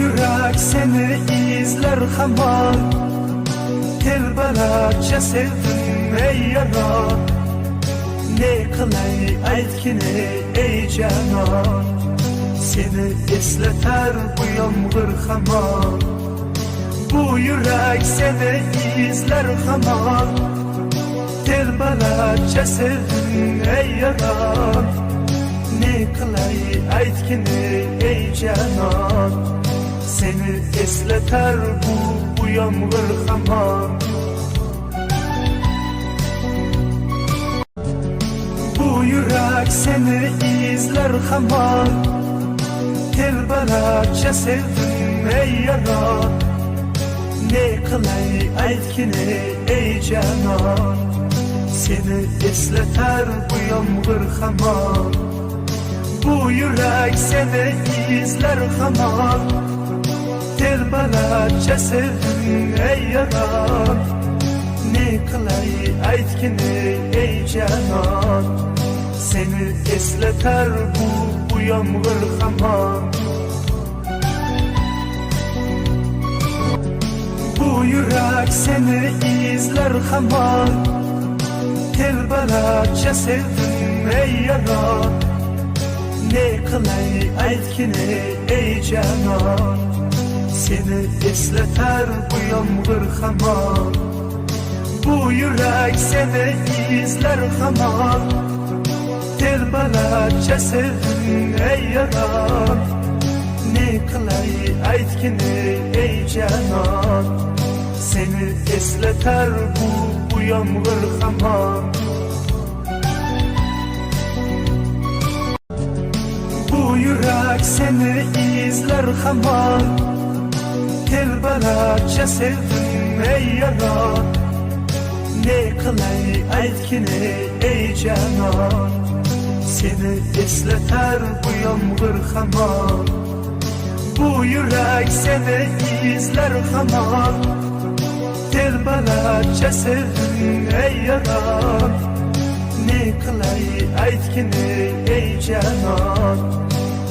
yürek seni izler hamar Telbalaça sevdim ey yaran Ne kılay aytkini ey canan Seni esleter bu yağmur hamar Bu yürek seni izler hamar Telbalaça sevdim ey yaran Ne kılay aytkini ey canan Seni esleter bu, bu yağmur hamam Bu yürek seni izler hamam Telbalaça sevdim ey yaran Ne kılay aytkini ey canan Seni esleter bu yağmur hamam Bu yürek seni izler hamam Telbalaça sevdim ey yaran Ne kılay aytkini ey canan. Seni esleter bu, bu yağmur hamam. Bu yürek seni izler hamam. Telbalaça sevdim ey yaran Ne kılay aytkini ey canan Seni esleter bu yağmur hamam. Bu yürek seni izler hamam. Telbalaça sevdim ey yaran Ne kılay aytkini ey canan. Seni esleter bu, bu yağmur hamam. Bu yürek seni izler hamam Telbalaça sevdim ey yaran Ne kılay aytkini ey canan Seni esleter bu yağmur hamam Bu yürek seni izler hamam Telbalaça sevdim ey yaran Ne kılay aytkini ey canan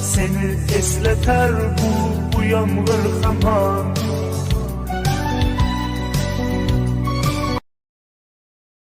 Seni esleter bu, bu yağmur hamam